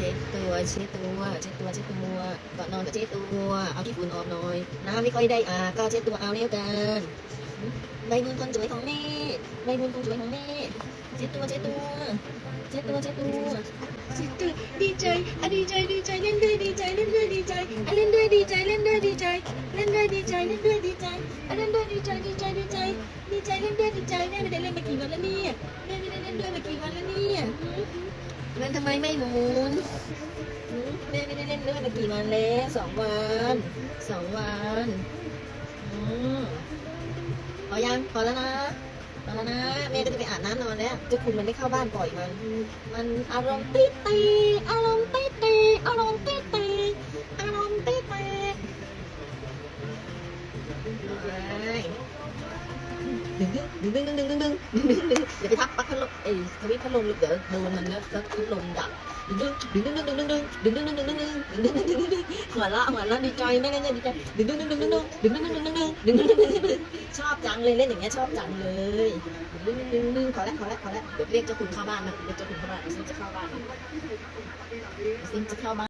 ช็ดตัวเช็ดตัวเช็ดตัวเช็ดตัวก่อนนอนก็เช็ดตัวเอาขี้ฝุ่นออกหน่อยน้ำไม่ค่อยได้อาบก็เช็ดตัวเอาเร็วกันใบบุญคนสวยของแม่ใบบุญคนสวยของแม่เช็ดตัวเช็ดตัวเช็ดตัวเช็ดตัวเช็ดตัวดีใจอะดีใจดีใจเล่นด้วยดีใจเล่นด้วยดีใจอะเล่นด้วยดีใจเล่นด้วยดีใจเล่นด้วยดีใจเล่นด้วยดีใจอะเล่นด้วยดีใจดีใจดีใจดีใจเล่นด้วยดีใจแม่ไม่ได้เล่นมากี่วันแล้วเนี่ยแม่ไม่ได้เล่นด้วยมากี่วันแล้วเนี่ยเล่นทำไมไม่หมุน กี่วันแล้วสองวันสองวันอืมพอยังพอแล้วนะพอแล้วนะแม่ก็จะไปอาบน้ำนอนแล้วเจ้าคุณมันไม่เข้าบ้านปล่อยมัน มันอารมณ์ตีตีอารมณ์ตีตีอารมณ์ตีตีอารมณ์ตีตีดึงดึงดึงดึงดึงดึงดึงดึงดึงอย่าไปทับปักพัดลมเอ้ยสวิตพัดลมลูกเดี๋ยวโดนมันเนอะพัดลมดับดึงดึงดึงดึงดึงดึงดึงดึงดึง ดึงดึงดึงดึงหัวเราะหัวเราะดีใจแม่เล่นดีใจดึงดึงดึงดึงดึงดึงดึงดึงดึงดึงดึงดึงดึงดึงดึงชอบจังเลยเล่นอย่างเงี้ยชอบจังเลยดึงดึงดึงดึงขอแล้วขอแล้วขอแล้วเดี๋ยวเรียกเจ้าคุณเข้าบ้านนะเรียกเจ้าคุณเข้าบ้านซิงจะเข้าบ้านซิงจะเข้าบ้าน